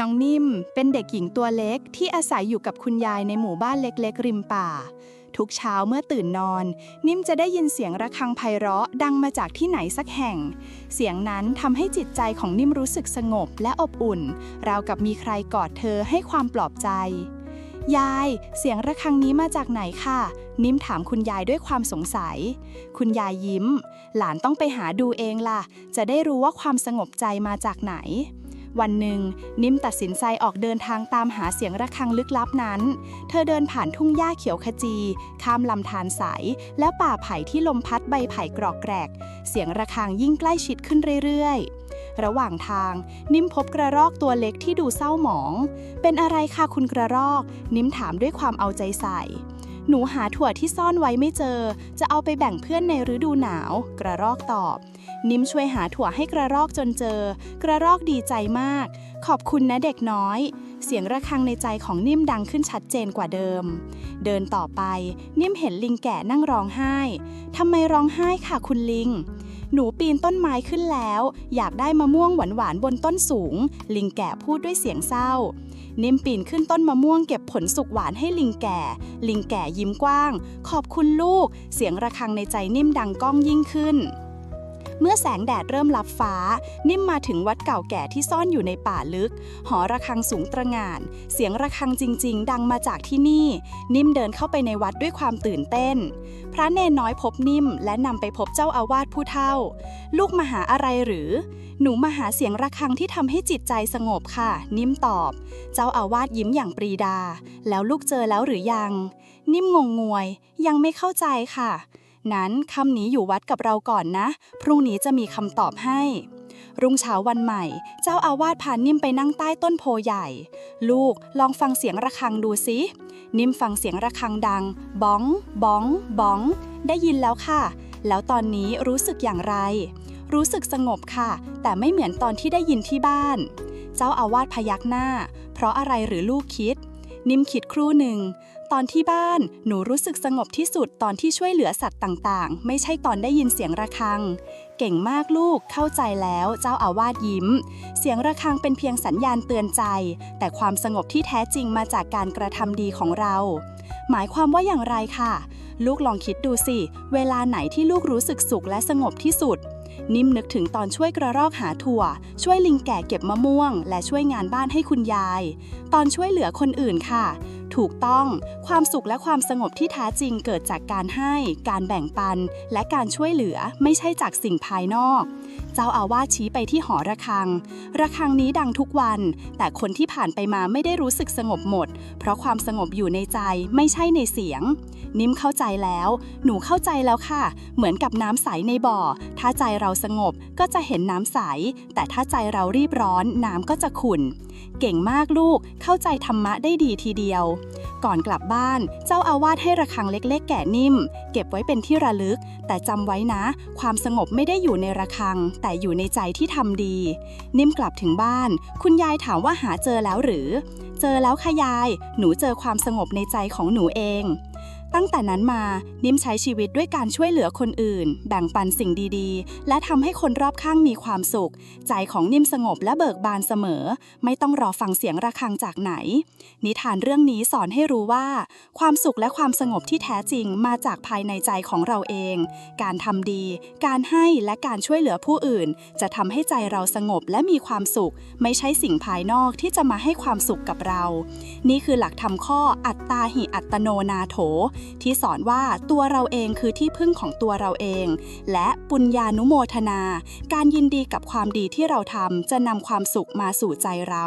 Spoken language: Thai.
น้องนิ่มเป็นเด็กหญิงตัวเล็กที่อาศัยอยู่กับคุณยายในหมู่บ้านเล็กๆ ริมป่า ทุกเช้าเมื่อตื่นนอน นิ่มจะได้ยินเสียงระฆังไพเราะดังมาจากที่ไหนสักแห่ง เสียงนั้นทำให้จิตใจของนิ่มรู้สึกสงบและอบอุ่น ราวกับมีใครกอดเธอให้ความปลอบใจ ยาย เสียงระฆังนี้มาจากไหนค่ะ นิ่มถามคุณยายด้วยความสงสัย คุณยายยิ้ม หลานต้องไปหาดูเองล่ะ จะได้รู้ว่าความสงบใจมาจากไหน วันหนึ่ง นิ่มตัดสินใจออกเดินทางตามหาเสียงระฆังลึกลับนั้น เธอเดินผ่านทุ่งหญ้าเขียวขจี ข้ามลำธารใสและป่าไผ่ที่ลมพัดใบไผ่กรอกแกรก เสียงระฆังยิ่งใกล้ชิดขึ้นเรื่อยๆ ระหว่างทาง นิ่มพบกระรอกตัวเล็กที่ดูเศร้าหมอง เป็นอะไรคะคุณกระรอก นิ่มถามด้วยความเอาใจใส่ หนูหาถั่วที่ซ่อนไว้ไม่เจอ จะเอาไปแบ่งเพื่อนในฤดูหนาว กระรอกตอบ นิ่มช่วยหาถั่วให้กระรอกจนเจอ กระรอกดีใจมาก ขอบคุณนะเด็กน้อย เสียงระฆังในใจของนิ่มดังขึ้นชัดเจนกว่าเดิม เดินต่อไป นิ่มเห็นลิงแก่นั่งร้องไห้ทำไมร้องไห้ค่ะคุณลิง หนูปีนต้นไม้ขึ้นแล้ว อยากได้มะม่วงหวานๆบนต้นสูง ลิงแก่พูดด้วยเสียงเศร้า นิ่มปีนขึ้นต้นมะม่วงเก็บผลสุกหวานให้ลิงแก่ ลิงแก่ยิ้มกว้าง ขอบคุณลูก เสียงระฆังในใจนิ่มดังก้องยิ่งขึ้น เมื่อแสงแดดเริ่มลับฟ้า นิ่มมาถึงวัดเก่าแก่ที่ซ่อนอยู่ในป่าลึก หอระฆังสูงตระหง่าน เสียงระฆังจริง ๆ ดังมาจากที่นี่ นิ่มเดินเข้าไปในวัดด้วยความตื่นเต้น พระเนนน้อยพบนิ่ม และนำไปพบเจ้าอาวาสผู้เฒ่า ลูกมาหาอะไรหรือ หนูมาหาเสียงระฆังที่ทำให้จิตใจสงบค่ะ นิ่มตอบ เจ้าอาวาสยิ้มอย่างปรีดา แล้วลูกเจอแล้วหรือยัง นิ่มงงงวย ยังไม่เข้าใจค่ะ นั้นคำนี้อยู่วัดกับเราก่อนนะ พรุ่งนี้จะมีคำตอบให้ รุ่งเช้าวันใหม่ เจ้าอาวาสพานิ่มไปนั่งใต้ต้นโพใหญ่ ลูกลองฟังเสียงระฆังดูสินิ่มฟังเสียงระฆังดัง บ้อง บ้อง บ้อง ได้ยินแล้วค่ะ แล้วตอนนี้รู้สึกอย่างไร รู้สึกสงบค่ะ แต่ไม่เหมือนตอนที่ได้ยินที่บ้าน เจ้าอาวาสพยักหน้า เพราะอะไรหรือลูกคิด นิ่มคิดครู่หนึ่งตอนที่บ้านหนูรู้สึกสงบที่สุดตอนที่ช่วยเหลือสัตว์ต่างๆ ไม่ใช่ตอนได้ยินเสียงระฆัง เก่งมากลูกเข้าใจแล้วเจ้าอาวาสยิ้ม เสียงระฆังเป็นเพียงสัญญาณเตือนใจ แต่ความสงบที่แท้จริงมาจากการกระทำดีของเรา หมายความว่าอย่างไรค่ะ ลูกลองคิดดูสิ เวลาไหนที่ลูกรู้สึกสุขและสงบที่สุดนิ่มนึกถึงตอนช่วยกระรอกหาถั่ว ช่วยลิงแก่เก็บมะม่วง และช่วยงานบ้านให้คุณยาย ตอนช่วยเหลือคนอื่นค่ะ ถูกต้อง ความสุขและความสงบที่แท้จริงเกิดจากการให้ การแบ่งปัน และการช่วยเหลือไม่ใช่จากสิ่งภายนอก เจ้าอาวาสชี้ไปที่หอระฆัง ระฆังนี้ดังทุกวัน แต่คนที่ผ่านไปมาไม่ได้รู้สึกสงบหมด เพราะความสงบอยู่ในใจไม่ใช่ในเสียง นิ่มเข้าใจแล้ว หนูเข้าใจแล้วค่ะ เหมือนกับน้ำใสในบ่อ ถ้าใจเราสงบก็จะเห็นน้ำใส แต่ถ้าใจเรารีบร้อน น้ำก็จะขุ่น เก่งมากลูก เข้าใจธรรมะได้ดีทีเดียว ก่อนกลับบ้าน เจ้าอาวาสให้ระฆังเล็ก ๆ แก่นิ่ม เก็บไว้เป็นที่ระลึก แต่จำไว้นะ ความสงบไม่ได้อยู่ในระฆังแต่อยู่ในใจที่ทำดี นิ่มกลับถึงบ้าน คุณยายถามว่าหาเจอแล้วหรือ เจอแล้วค่ะยาย หนูเจอความสงบในใจของหนูเอง ตั้งแต่นั้นมานิ่มใช้ชีวิตด้วยการช่วยเหลือคนอื่น แบ่งปันสิ่งดีๆ และทำให้คนรอบข้างมีความสุข ใจของนิ่มสงบและเบิกบานเสมอ ไม่ต้องรอฟังเสียงระฆังจากไหน นิทานเรื่องนี้สอนให้รู้ว่า ความสุขและความสงบที่แท้จริงมาจากภายในใจของเราเอง การทำดี การให้และการช่วยเหลือผู้อื่น จะทำให้ใจเราสงบและมีความสุข ไม่ใช่สิ่งภายนอกที่จะมาให้ความสุขกับเรา นี่คือหลักธรรมข้ออัตตาหิอัตโนนาโถที่สอนว่าตัวเราเองคือที่พึ่งของตัวเราเอง และปุญญานุโมทนา การยินดีกับความดีที่เราทำจะนำความสุขมาสู่ใจเรา